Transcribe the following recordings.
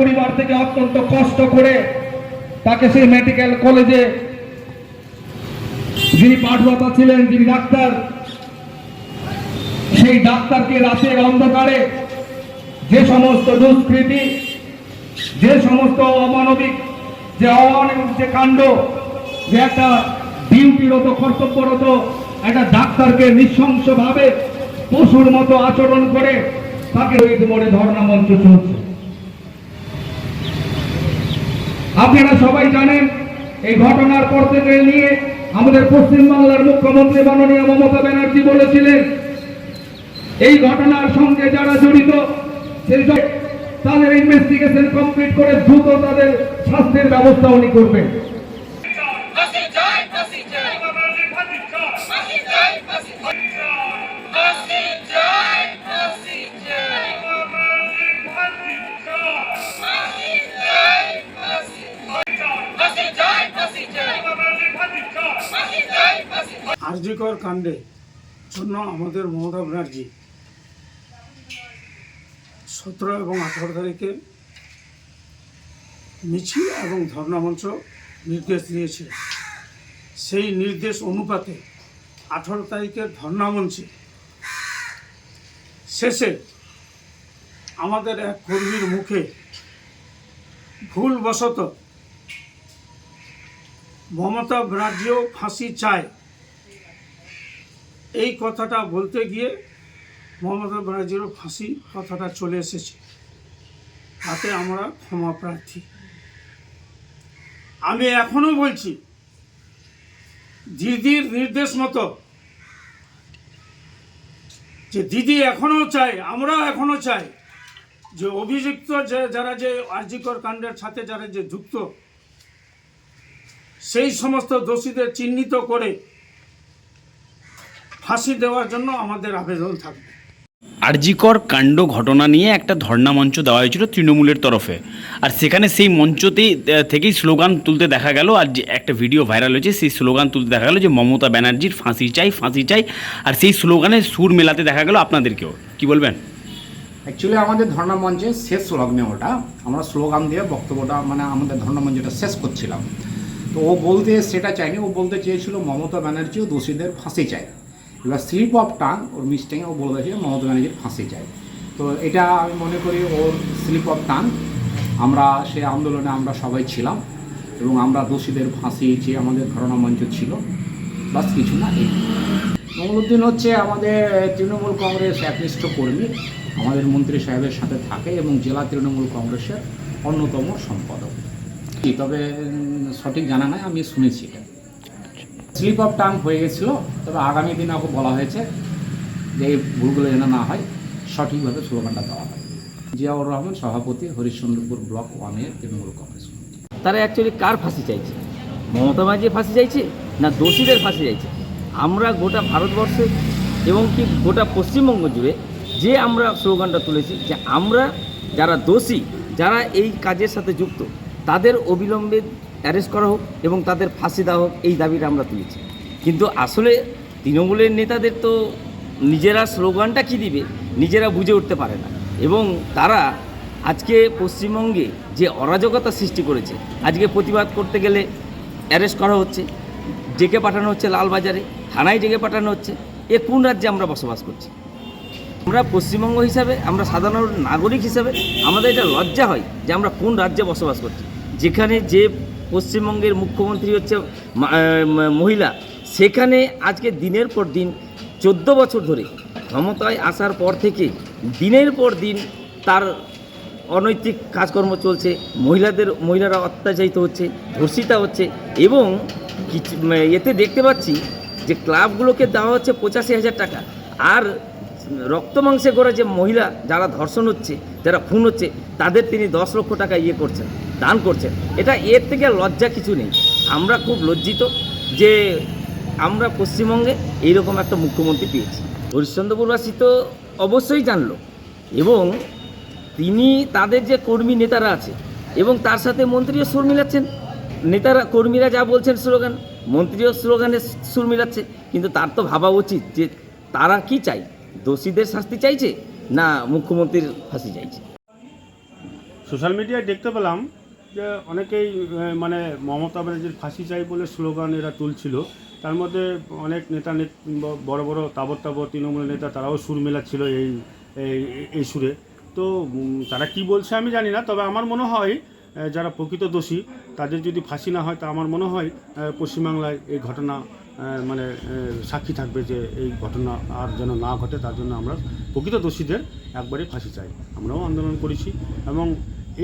পরিবার থেকে অত্যন্ত কষ্ট করে তাকে সেই মেডিকেল কলেজে যিনি পাঠরতা ছিলেন, যিনি ডাক্তার, সেই ডাক্তারকে রাতের অন্ধকারে যে সমস্ত দুষ্কৃতি, যে সমস্ত অমানবিক, যে অমানবিক যে কাণ্ড, যে একটা ডিউটিরত, কর্তব্যরত একটা ডাক্তারকে নৃশংসভাবে পশুর মতো আচরণ করে তাকে শহীদ মোড়ে ধর্ণা মঞ্চ চলছে। আপনারা সবাই জানেন, এই ঘটনার পর থেকে নিয়ে আমাদের পশ্চিমবাংলার মুখ্যমন্ত্রী মাননীয় মমতা ব্যানার্জি বলেছিলেন, এই ঘটনার সঙ্গে যারা জড়িত তাদের ইনভেস্টিগেশন কমপ্লিট করে দ্রুত তাদের শাস্তির ব্যবস্থা উনি করবেন। ফাঁসি আরজিকর কাণ্ডে জন্য আমাদের মমতা ব্যানার্জি সতেরো এবং আঠারো তারিখে মিছিল এবং ধর্ণামঞ্চ নির্দেশ দিয়েছে। সেই নির্দেশ অনুপাতে আঠারো তারিখের ধর্ণামঞ্চে শেষে আমাদের এক কর্মীর মুখে ভুলবশত মমতা ব্যানার্জিও ফাঁসি চায়। এই কথাটা বলতে গিয়ে মমতা ব্যানার্জিরও ফাঁসি কথাটা চলে এসেছে। তাতে আমরা ক্ষমা প্রার্থী। আমি এখনও বলছি, দিদির নির্দেশ মতো, যে দিদি এখনও চাই আমরাও এখনও চাই, যে অভিযুক্ত যে যারা যে আর্জিকর কাণ্ডের সাথে যারা যে যুক্ত, সেই সমস্ত দোষীদের চিহ্নিত করে ফাঁসি দেওয়ার জন্য আমাদের আবেদন থাকবে। আরজিকর কাণ্ড ঘটনা নিয়ে একটা ধর্ণা মঞ্চ দেওয়া হয়েছিল তৃণমূলের তরফে। আর সেখানে সেই মঞ্চতেই থেকেই স্লোগান তুলতে দেখা গেল। আর যে একটা ভিডিও ভাইরাল হয়েছে সেই স্লোগান তুলতে দেখা গেল যে মমতা ব্যানার্জির ফাঁসি চাই ফাঁসি চাই। আর সেই স্লোগানে সুর মেলাতে দেখা গেল আপনাদেরকেও। কি বলবেন? অ্যাকচুয়ালি আমাদের ধর্ণা মঞ্চের শেষ লগ্নে ওটা। আমরা স্লোগান দিয়ে বক্তব্যটা মানে আমাদের ধর্ণা মঞ্চটা শেষ করছিলাম। তো ও বলতে সেটা চায়নি ও বলতে চেয়েছিল মমতা ব্যানার্জিও দোষীদের ফাঁসি চায় এবার স্লিপ অফ টাং ওর মিস্টেকে ও বলে দিয়েছিল মমতা ব্যানার্জির ফাঁসি চায় তো এটা আমি মনে করি ওর স্লিপ অফ টাং আমরা সে আন্দোলনে আমরা সবাই ছিলাম এবং আমরা দোষীদের ফাঁসি চেয়ে আমাদের ধারণা মঞ্চ ছিল। বাস কিছু না, এই। মঙ্গলুদ্দিন হচ্ছে আমাদের তৃণমূল কংগ্রেস একনিষ্ঠ কর্মী, আমাদের মন্ত্রী সাহেবের সাথে থাকে এবং জেলা তৃণমূল কংগ্রেসের অন্যতম সম্পাদক। তবে সঠিক জানা নাই, আমি শুনেছি এটা। স্লিপ অফ টাং হয়ে গেছিল, তবে আগামী দিনে ওকে বলা হয়েছে যে এই ভুলগুলো যেন না হয়, সঠিকভাবে স্লোগানটা দেওয়া হয়। জিয়াউর রহমান সভাপতি হরিশ্চন্দ্রপুর ব্লক ওয়ানের তৃণমূল কংগ্রেস তারা অ্যাকচুয়ালি কার ফাঁসি চাইছে? মমতা ব্যানার্জি ফাঁসি চাইছে না দোষীদের ফাঁসি চাইছে? আমরা গোটা ভারতবর্ষে এবং কি গোটা পশ্চিমবঙ্গ জুড়ে যে আমরা স্লোগানটা তুলেছি যে আমরা যারা দোষী, যারা এই কাজের সাথে যুক্ত, তাদের অবিলম্বে অ্যারেস্ট করা হোক এবং তাদের ফাঁসি দেওয়া হোক, এই দাবিটা আমরা তুলেছি। কিন্তু আসলে তৃণমূলের নেতাদের তো নিজেরা স্লোগানটা কি দিবে? নিজেরা বুঝে উঠতে পারে না। এবং তারা আজকে পশ্চিমবঙ্গে যে অরাজকতা সৃষ্টি করেছে, আজকে প্রতিবাদ করতে গেলে অ্যারেস্ট করা হচ্ছে, ডেকে পাঠানো হচ্ছে লালবাজারে, থানায় ডেকে পাঠানো হচ্ছে, এ কোন রাজ্যে আমরা বসবাস করছি? আমরা পশ্চিমবঙ্গ হিসাবে, আমরা সাধারণ নাগরিক হিসাবে, আমাদের এটা লজ্জা হয় যে আমরা কোন রাজ্যে বসবাস করছি। যেখানে যে পশ্চিমবঙ্গের মুখ্যমন্ত্রী হচ্ছে মহিলা। সেখানে আজকে দিনের পর দিন চোদ্দ বছর ধরে ক্ষমতায় আসার পর থেকে দিনের পর দিন তার অনৈতিক কাজকর্ম চলছে, মহিলাদের, মহিলারা অত্যাচারিত হচ্ছে, ধর্ষিতা হচ্ছে এবং কিছু, এতে দেখতে পাচ্ছি যে ক্লাবগুলোকে দেওয়া হচ্ছে পঁচাশি হাজার টাকা। আর রক্ত মাংসে করে যে মহিলা যারা ধর্ষণ হচ্ছে, যারা খুন হচ্ছে, তাদের তিনি দশ লক্ষ টাকা ইয়ে করছেন, দান করছেন। এটা এর থেকে লজ্জা কিছু নেই। আমরা খুব লজ্জিত যে আমরা পশ্চিমবঙ্গে এইরকম একটা মুখ্যমন্ত্রী পেয়েছি। হরিশ্চন্দ্রপুরবাসী তো অবশ্যই জানলো। এবং তিনি তাদের যে কর্মী নেতারা আছে, এবং তার সাথে মন্ত্রীও সুর মিলাচ্ছেন। নেতারা, কর্মীরা যা বলছেন স্লোগান, মন্ত্রীও স্লোগানে সুর মিলাচ্ছে। কিন্তু তার তো ভাবা উচিত যে তারা কি চাই দোষীদের শাস্তি চাইছে না মুখ্যমন্ত্রীর ফাঁসি চাইছে? সোশ্যাল মিডিয়ায় দেখতে পেলাম যে অনেকেই মানে মমতা ব্যানার্জির ফাঁসি চাই বলে স্লোগান এরা তুলছিল। তার মধ্যে অনেক নেতা বড় বড় তাবর তাবর তৃণমূল নেতা তারাও সুর মেলাচ্ছিল এই, এই- সুরে। তো তারা কি বলছে আমি জানি না, তবে আমার মনে হয় যারা প্রকৃত দোষী, তাদের যদি ফাঁসি না হয় তা আমার মনে হয় পশ্চিমবাংলায় এই ঘটনা মানে সাক্ষী থাকবে যে এই ঘটনা আর যেন না ঘটে, তার জন্য আমরা প্রকৃত দোষীদের একবারে ফাঁসি চাই। আমরাও আন্দোলন করেছি এবং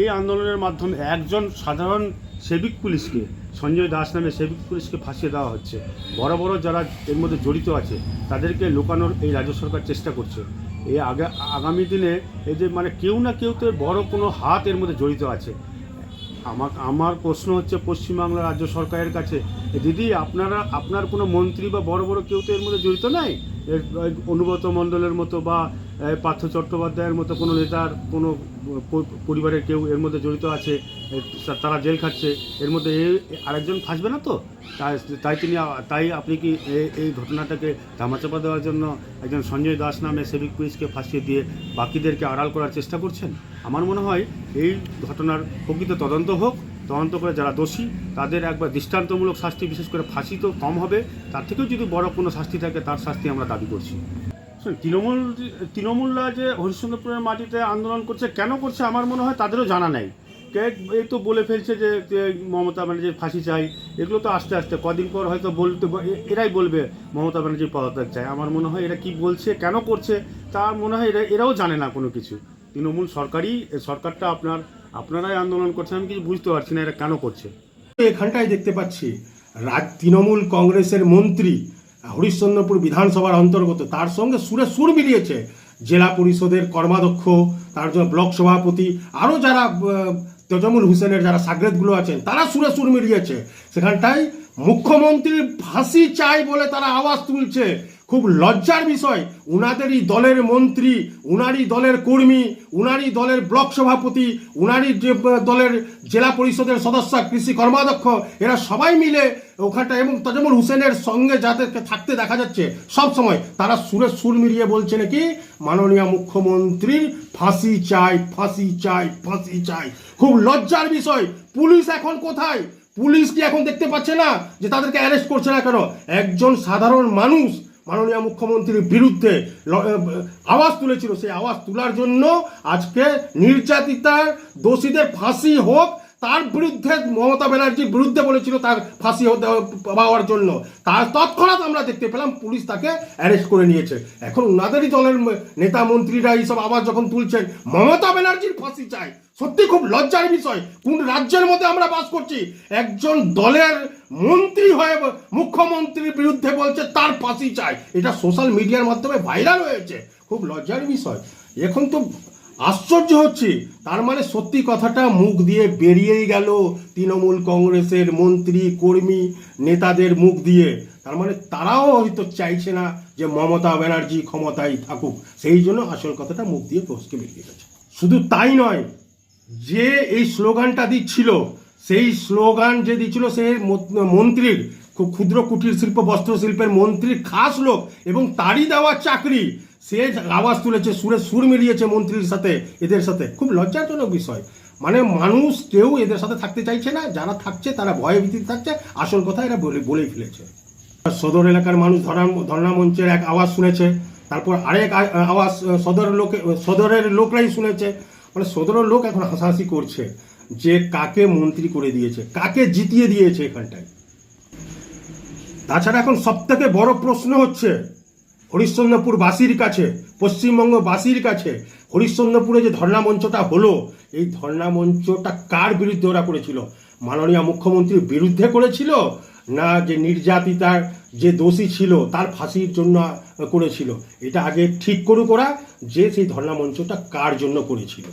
এই আন্দোলনের মাধ্যমে একজন সাধারণ সেবিক পুলিশকে, সঞ্জয় দাস নামে সেবিক পুলিশকে ফাঁসিয়ে দেওয়া হচ্ছে। বড় বড় যারা এর মধ্যে জড়িত আছে, তাদেরকে লুকানোর এই রাজ্য সরকার চেষ্টা করছে। এই আগা, আগামী দিনে এই যে মানে কেউ না কেউ তো বড় কোনো হাত এর মধ্যে জড়িত আছে। আমার আমার প্রশ্ন হচ্ছে পশ্চিমবাংলা রাজ্য সরকারের কাছে। দিদি, আপনারা, আপনার কোনো মন্ত্রী বা বড় বড় কেউ তো এর মধ্যে জড়িত নাই? অনুব্রত মণ্ডলের মতো বা পার্থ চট্টোপাধ্যায়ের মতো কোনো নেতার কোনো পরিবারের কেউ এর মধ্যে জড়িত আছে তারা জেল খাচ্ছে, এর মধ্যে আরেকজন ফাঁসবে না তো? তাই তিনি, তাই আপনি কি এই ঘটনাটাকে ধামাচাপা দেওয়ার জন্য একজন সঞ্জয় দাস নামে সেবিক পুলিশকে ফাঁসিয়ে দিয়ে বাকিদেরকে আড়াল করার চেষ্টা করছেন? আমার মনে হয় এই ঘটনার প্রকৃত তদন্ত হোক, তদন্ত করে যারা দোষী, তাদের একবার দৃষ্টান্তমূলক শাস্তি, বিশেষ করে ফাঁসি তো কম হবে, তার থেকেও যদি বড় কোনো শাস্তি থাকে, তার শাস্তি আমরা দাবি করছি। তৃণমূল, তৃণমূলরা যে হরিশ্চন্দ্রপুরের মাটিতে আন্দোলন করছে, কেন করছে আমার মনে হয় তাদেরও জানা নেই। এই তো বলে ফেলছে যে যে মমতা ব্যানার্জির ফাঁসি চাই, এগুলো তো আস্তে আস্তে, কদিন পর হয়তো বলতে এরাই বলবে মমতা ব্যানার্জির পদত্যাগ চাই। আমার মনে হয় এরা কি বলছে, কেন করছে, তার মনে হয় এরা, এরাও জানে না কোনো কিছু। তৃণমূল সরকারই সরকারটা আপনার, আপনারাই আন্দোলন করছে আমি কিছু বুঝতে পারছি না এরা কেন করছে। এখানটায় দেখতে পাচ্ছি, রাজ, তৃণমূল কংগ্রেসের মন্ত্রী হরিশ্চন্দ্রপুর বিধানসভার অন্তর্গত, তার সঙ্গে সুরে সুর মিলিয়েছে জেলা পরিষদের কর্মাধ্যক্ষ, তার জন্য ব্লক সভাপতি আরও যারা তেজামুল হোসেনের যারা সাগরেদগুলো আছেন, তারা সুরে সুর মিলিয়েছে। সেখানটায় মুখ্যমন্ত্রীর ফাঁসি চাই বলে তারা আওয়াজ তুলছে। খুব লজ্জার বিষয়, উনাদেরই দলের মন্ত্রী, উনারই দলের কর্মী, উনারই দলের ব্লক সভাপতি, উনারই যে দলের জেলা পরিষদের সদস্য, কৃষি কর্মাধ্যক্ষ, এরা সবাই মিলে ওখানটা এবং তাজমুল হুসেনের সঙ্গে যাদেরকে থাকতে দেখা যাচ্ছে, সব সময় তারা সুরে সুর মিলিয়ে বলছে নাকি, মাননীয় মুখ্যমন্ত্রীর ফাঁসি চাই ফাঁসি চাই ফাঁসি চাই। খুব লজ্জার বিষয়, পুলিশ এখন কোথায়? পুলিশ কি এখন দেখতে পাচ্ছে না যে তাদেরকে অ্যারেস্ট করছে না কেন? একজন সাধারণ মানুষ মাননীয় মুখ্যমন্ত্রীর বিরুদ্ধে আওয়াজ তুলেছিল। সেই আওয়াজ তোলার জন্য আজকে নির্যাতিতার দোষীদের ফাঁসি হোক তার বিরুদ্ধে মমতা ব্যানার্জির বিরুদ্ধে বলেছিল তার ফাঁসি পাওয়ার জন্য। তার তৎক্ষণাৎ আমরা দেখতে পেলাম পুলিশ তাকে অ্যারেস্ট করে নিয়েছে। এখন ওনাদেরই দলের নেতা মন্ত্রীরা এইসব আবার যখন তুলছেন, মমতা ব্যানার্জির ফাঁসি চাই। সত্যি খুব লজ্জার বিষয়, কোন রাজ্যের মধ্যে আমরা বাস করছি? একজন দলের মন্ত্রী হয়ে মুখ্যমন্ত্রীর বিরুদ্ধে বলছে, তার ফাঁসি চাই। এটা সোশ্যাল মিডিয়ার মাধ্যমে ভাইরাল হয়েছে। খুব লজ্জার বিষয়। এখন তো আশ্চর্য হচ্ছে। তার মানে সত্যি কথাটা মুখ দিয়ে বেরিয়েই গেল তৃণমূল কংগ্রেসের মন্ত্রী, কর্মী, নেতাদের মুখ দিয়ে। তার মানে তারাও হয়তো চাইছে না যে মমতা ব্যানার্জি ক্ষমতায় থাকুক। সেই জন্য আসল কথাটা মুখ দিয়ে ফসকে বেরিয়ে গেছে। শুধু তাই নয়, যে এই স্লোগানটা দিচ্ছিল, সেই স্লোগান যে দিচ্ছিল সে মন্ত্রীর, খুব ক্ষুদ্র কুটির শিল্প বস্ত্র শিল্পের মন্ত্রীর খাস লোক এবং তারই দেওয়া চাকরি। সে আওয়াজ তুলেছে, সুরে সুর মিলিয়েছে মন্ত্রীর সাথে, এদের সাথে, খুব লজ্জাজনক বিষয়। মানে মানুষ কেউ এদের সাথে থাকতে চাইছে না, যারা থাকছে তারা ভয়ে ভীতিতে থাকছে। আসল কথা এরা বলে, বলেই ফেলেছে। সদর এলাকার মানুষ ধর্ণা ধর্ণা মঞ্চের এক আওয়াজ শুনেছে, তারপর আরেক আওয়াজ সদর লোকে, সদরের লোকরাই শুনেছে। মানে সদরের লোক এখন হাসাহাসি করছে যে কাকে মন্ত্রী করে দিয়েছে, কাকে জিতিয়ে দিয়েছে এখানটায়। তাছাড়া এখন সব থেকে বড় প্রশ্ন হচ্ছে হরিশ্চন্দ্রপুর বাসীর কাছে পশ্চিমবঙ্গ বাসীর কাছে হরিশ্চন্দ্রপুরে যে ধর্ণা মঞ্চটা হলো, এই ধর্ণা মঞ্চটা কার বিরুদ্ধে ওরা করেছিল? মাননীয় মুখ্যমন্ত্রীর বিরুদ্ধে করেছিল না যে নির্যাতিতার যে দোষী ছিল তার ফাঁসির জন্য করেছিল? এটা আগে ঠিক করুক ওরা যে সেই ধর্ণা মঞ্চটা কার জন্য করেছিল?